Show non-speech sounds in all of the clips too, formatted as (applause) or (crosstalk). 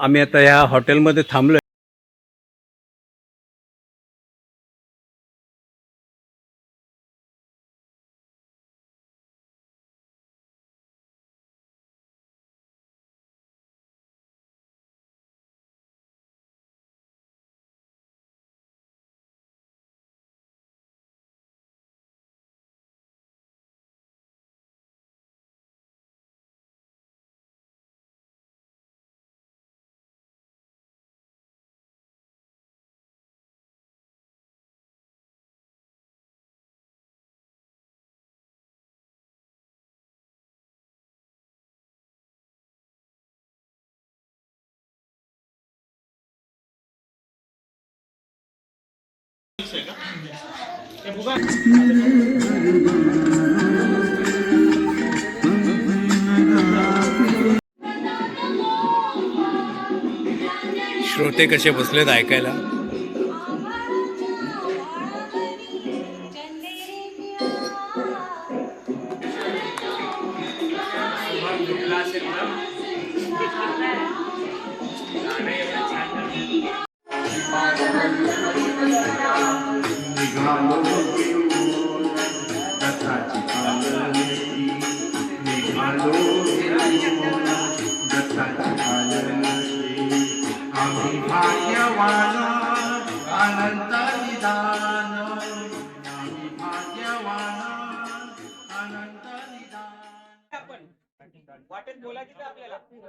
आम्ही आता ह्या हॉटेलमध्ये थांबलो श्रोते कसे बसलेत ऐकायला? (laughs)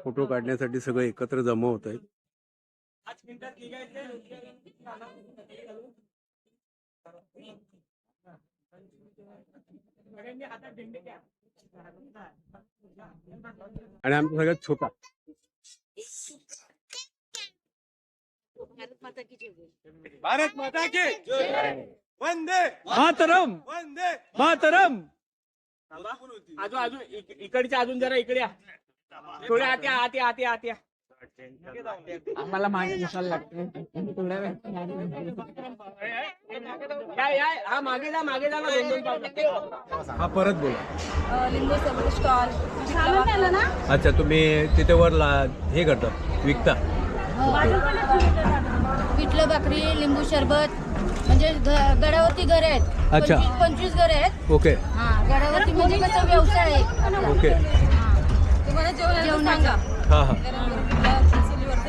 फोटो काढण्यासाठी सगळं एकत्र जमा होत आहेत. आणि आमचा सगळ्यात छोटा. भारत माता की वंदे. मातरम. वंदे. मातरम. अजून अजून इक- इकडच्या अजून जरा इकडे या थोड्या आत आत आत आत आम्हाला मागे दिसायला लागते. थोड्या वेळ. हा मागे जा मागे जा ना दोन दोन पावलं. हा परत बोला. लिंबू सबल स्टॉल ना? अच्छा तुम्ही तिथे वर ला हे करता विकता. पिठलं भाकरी लिंबू सरबत म्हणजे घ- गडावरती घर आहेत. अच्छा. पंचवीस पंचवीस घर आहेत. ओके. हा गडावरती म्हणजे कसं व्यवसाय आहे. आपला. हा हा.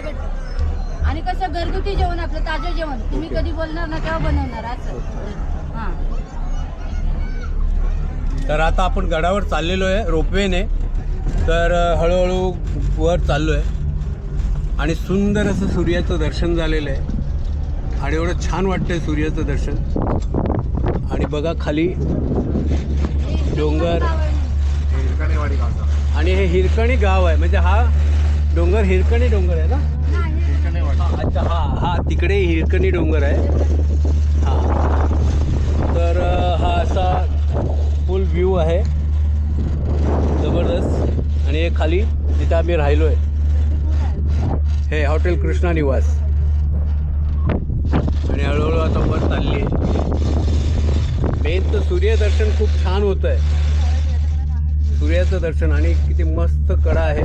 भेटतं. आणि कसं घरगुती जेवण आपलं ताजं जेवण. तुम्ही कधी बोलणार ना तेव्हा बनवणार असं. हा. तर आता आपण गडावर चाललेलो आहे रोपवेने. तर अ, हळूहळू वर चाललो आहे आणि सुंदर असं सूर्याचं दर्शन झालेलं आहे. आणि एवढं छान वाटतंय सूर्याचं दर्शन. आणि बघा खाली डोंगर. आणि हे हिरकणी गाव आहे. म्हणजे हा डोंगर हिरकणी डोंगर आहे ना? अच्छा हा हा तिकडे हिरकणी डोंगर आहे. हा. तर हा असा फुल व्ह्यू आहे. जबरदस्त. आणि हे खाली जिथं आम्ही राहिलो आहे हे हॉटेल कृष्णा निवास. आणि हळूहळू आता वर चालली. आहे मेन तर सूर्यदर्शन खूप छान होतं आहे सूर्याचं दर्शन आणि किती मस्त कडा आहे.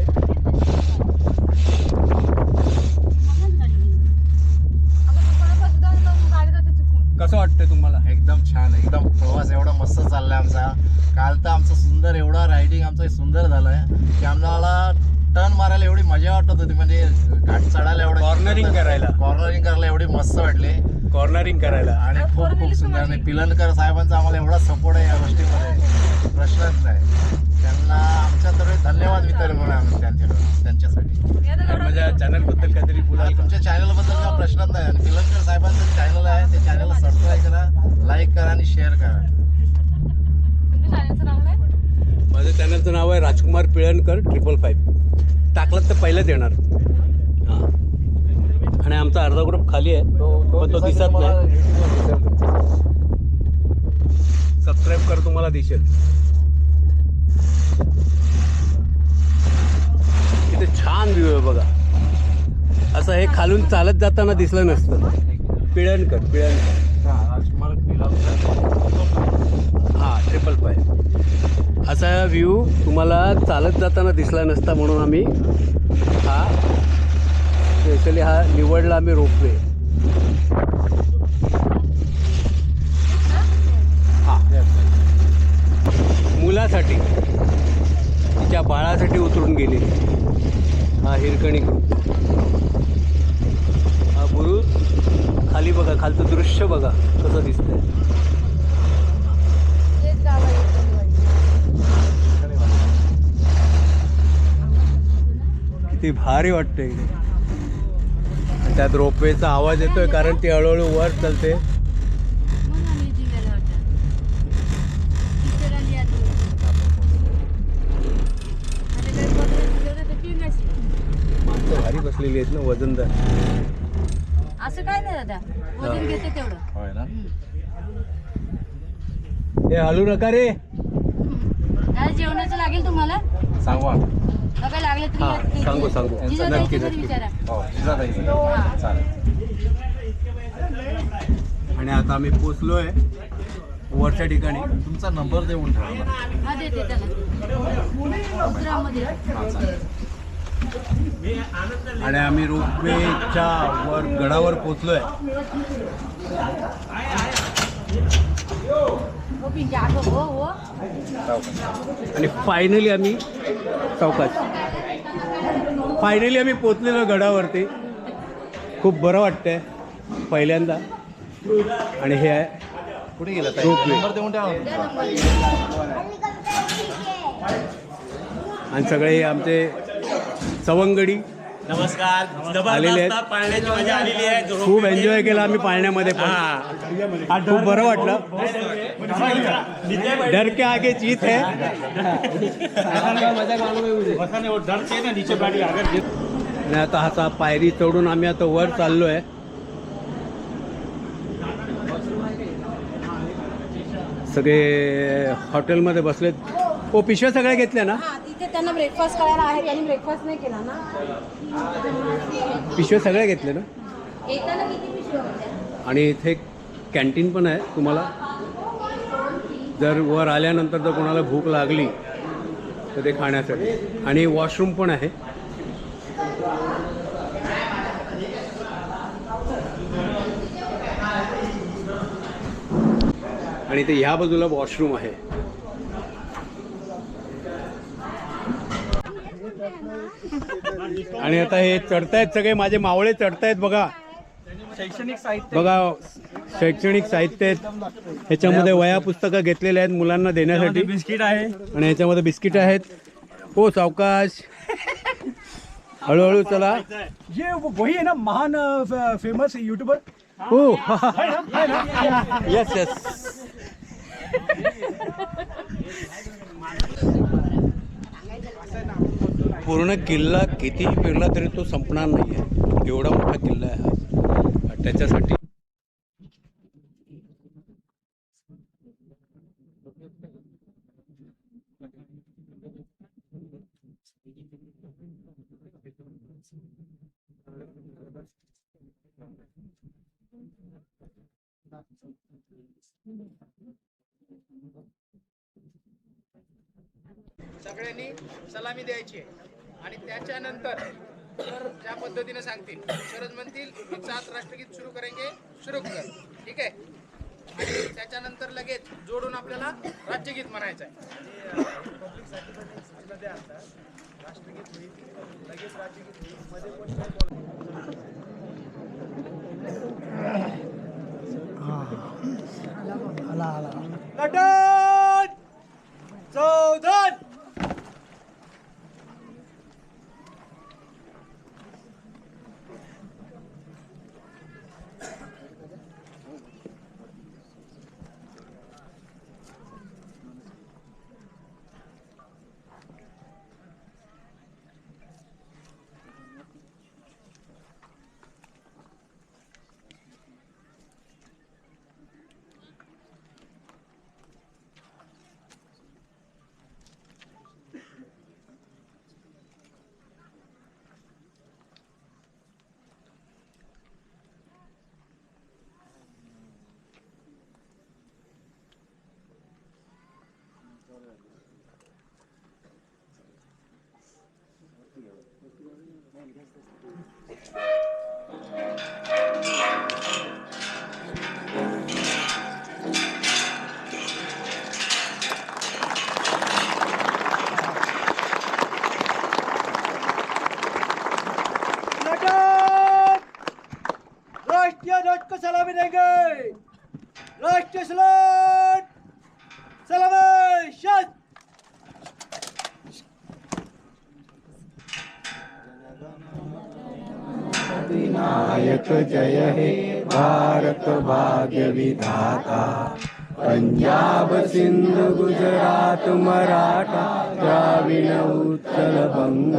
कसं वाटतंय तुम्हाला? एकदम छान एकदम प्रवास एवढा मस्त चाललाय आमचा. काल तर आमचं सुंदर एवढा रायडिंग आमचं सुंदर झालंय. की आम्हाला टर्न मारायला एवढी मजा वाटत होती म्हणजे घाट चढायला एवढं Cornering करायला. कॉर्नरिंग करायला एवढी मस्त वाटली. कॉर्नरिंग करायला. आणि खूप खूप सुंदर. आणि पिलनकर साहेबांचा आम्हाला एवढा सपोर्ट आहे या गोष्टीमध्ये. प्रश्नच नाही. त्यांना आमच्यातर्फे धन्यवाद वितरण म्हणून आम्ही त्यांच्याकडे त्यांच्यासाठी. आणि माझ्या चॅनलबद्दल काहीतरी का? तुमच्या चॅनलबद्दल काय प्रश्नच नाही. आणि पिलनकर साहेबांचं चॅनल आहे ते चॅनलला सबस्क्राईब करा लाईक करा आणि शेअर करा. माझं चॅनलचं नाव आहे राजकुमार पिळणकर ट्रिपल फाईव्ह टाकलं तर पहिलंच येणार. हां. आणि आमचा अर्धा ग्रुप खाली आहे. पण तो दिसत नाही. सबस्क्राईब कर तुम्हाला दिसेल. छान व्ह्यू आहे बघा. असं हे खालून चालत जाताना दिसलं नसतं. पिळणकर पिळणकर हां ट्रिपल पाय असा व्ह्यू तुम्हाला चालत जाताना दिसला नसता म्हणून आम्ही हा स्पेशली हा निवडला आम्ही रोपवे. हां. मुलासाठी तिच्या बाळासाठी उतरून गेली. हा हिरकणी. हा बुरुज खाली बघा खालचं दृश्य बघा कसं दिसतंय. किती भारी वाटतं त्यात रोपवेचा आवाज येतोय कारण ती हळूहळू वर चालते मग आम्ही जिल्ह्याला होता टीचर आली आता आता काही बदलत ठेवलं तर ती माणसं भारी बसलेली आहेत ना वजनदार. असं काय नाही दादा. वजन घेते तेवढं. होय ना? हे हलू नका रे. दादा जेवणाचं लागेल तुम्हाला? सांगवा बघा लागलं हा, सांगू, सांगू. नक्की. विचारा. हो जिजाबाईचं. चालेल. आणि आता आम्ही पोचलोय वरच्या ठिकाणी. तुमचा नंबर देऊन ठेवा. हा देते त्याला. आणि आम्ही रोपवेच्या वर गडावर पोचलोय. हो पिंकी आठव हो हो आणि फायनली आम्ही चौकात. फायनली आम्ही पोचलेलो गडावरती. खूप बरं वाटतंय पहिल्यांदा. आणि हे आहे कुठे गेला. आणि सगळे आमचे सवंगडी नमस्कार. आलेले आहेत. जबरदस्त पाळण्याची मजा आलेली आहे. खूप एन्जॉय केला आम्ही पाळण्यामध्ये पण. खूप बरं वाटलं. डर के आगे जीत है आणि आता हाता पायरी चढून आम्ही आता वर चाललोय. सगळे हॉटेलमध्ये बसलेत. हो पिशव्या सगळ्या घेतल्या ना? हा तिथे त्यांना ब्रेकफास्ट करायला आहे त्यांनी ब्रेकफास्ट नाही केला ना. पिशव्या सगळ्या घेतल्या ना? येताना किती पिशव्या होत्या? आणि इथे कॅन्टीन पण आहे तुम्हाला? जर वर आल्यानंतर जर कोणाला भूक लागली तर ते खाण्यासाठी. आणि वॉशरूम पण आहे. आणि ते ह्या बाजूला वॉशरूम आहे. आणि आता हे चढतायत सगळे माझे मावळे चढतायत बघा. शैक्षणिक साहित्य? बघा शैक्षणिक साहित्य आहेत. ह्याच्यामध्ये वया पुस्तकं घेतलेले आहेत मुलांना देण्यासाठी. बिस्किट आहे. आणि ह्याच्यामध्ये बिस्किट आहेत. हो सावकाश. हळूहळू चला. ये वो- वही है ना महान फेमस यूट्यूबर हो. (laughs) येस येस पूर्ण किल्ला कितीही फिरला तरी तो संपणार नाही आहे. एवढा मोठा किल्ला आहे हा. त्याच्यासाठी सगळ्यांनी सलामी द्यायची आहे. आणि त्याच्यानंतर ज्या पद्धतीने सांगतील शरद म्हणतील की सात राष्ट्रगीत सुरू करेंगे सुरू कर ठीक आहे? आणि त्याच्यानंतर लगेच जोडून आपल्याला राज्यगीत म्हणायचं आहे. लटन भारत भाग्य विधाता। पंजाब सिंध गुजरात मराठा द्राविण उत्तर बंग।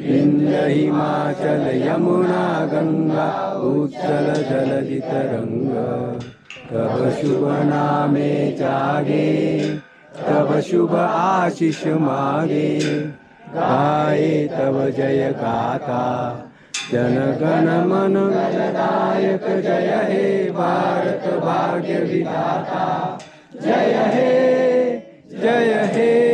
विंध्य हिमाचल यमुना गंगा उच्चल जलधि तरंग तब शुभ नामे जागे तब शुभ आशीष मागे। गाये तब जय गाता। जनगण मन दायक जय हे भारत भाग्य विधाता जय हे जय हे।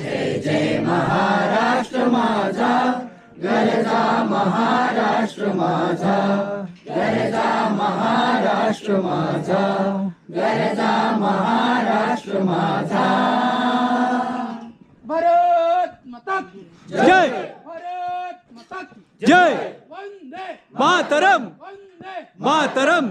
जय जय महाराष्ट्र माझा गरजा महाराष्ट्र माझा गरजा महाराष्ट्र माझा गरजा महाराष्ट्र माझा. भारत माता जय! भारत माता जय! वंदे मातरम! वंदे! मातरम!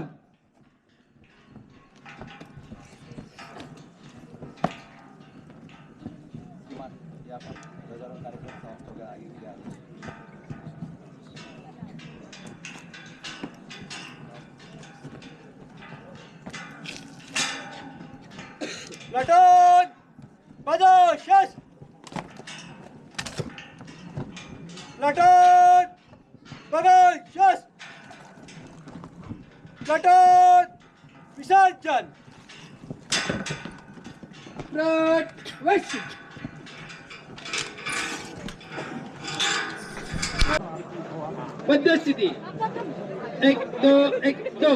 लटन बजो शस लटन बगल शस लटन विसर्जन रट वैश्य मध्यस्थिती एक दो एक दो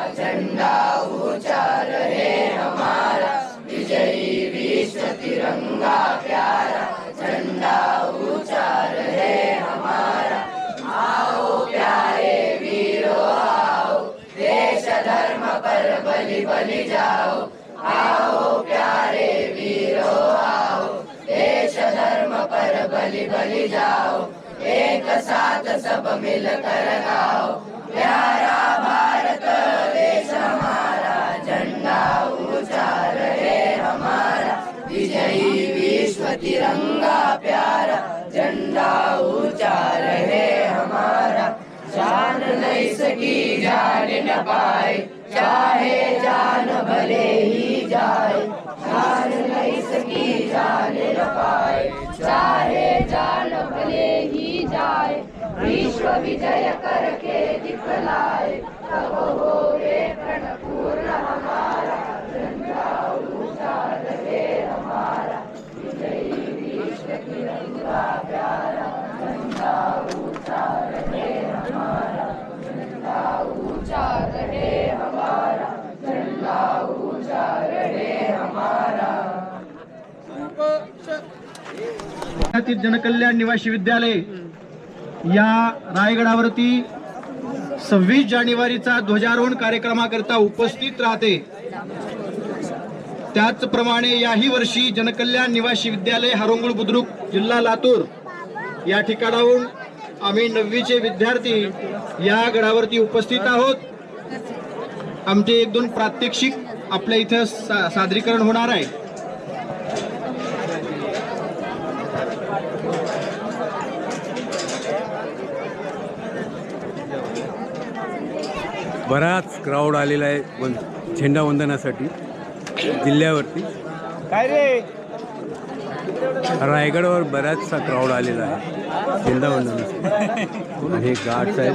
तिरंगा प्यारा झंडा ऊंचा रहे हमारा। आओ प्यारे वीरो आओ। देश धर्म पर बलि बलि जाओ। आओ प्यारे वीरो आओ। देश धर्म पर बलि बलि जाओ। एक साथ सब मिलकर गाओ। प्यारा भाई। रही विश्व तिरंगा प्यारा झंडा ऊँचा रहे हमारा जान नहीं सकी जान न पाए चाहे जान भले ही जाए शान नहीं सकी जान न पाए चाहे जान भले ही जाए विश्व विजय करके दिखलाए तब हो गए जनकल्याण निवासी विद्यालय या रायगडावरती सव्वीस जानेवारीचा ध्वजारोहण कार्यक्रमाकरिता उपस्थित राहते. त्याचप्रमाणे याही वर्षी जनकल्याण निवासी विद्यालय हरंगुळ बुद्रुक जिल्हा लातूर. या ठिकाणाहून आम्ही नववीचे विद्यार्थी या गडावरती उपस्थित आहोत. आमचे एक दोन प्रात्यक्षिक आपल्या इथं सा सादरीकरण होणार आहे. बराच क्राऊड आलेला आहे वन झेंडा वंदनासाठी जिल्ह्यावरती. काय रे? रायगडवर बराचसा क्राऊड आलेला आहे. झेंडा हे घाट्स आहेत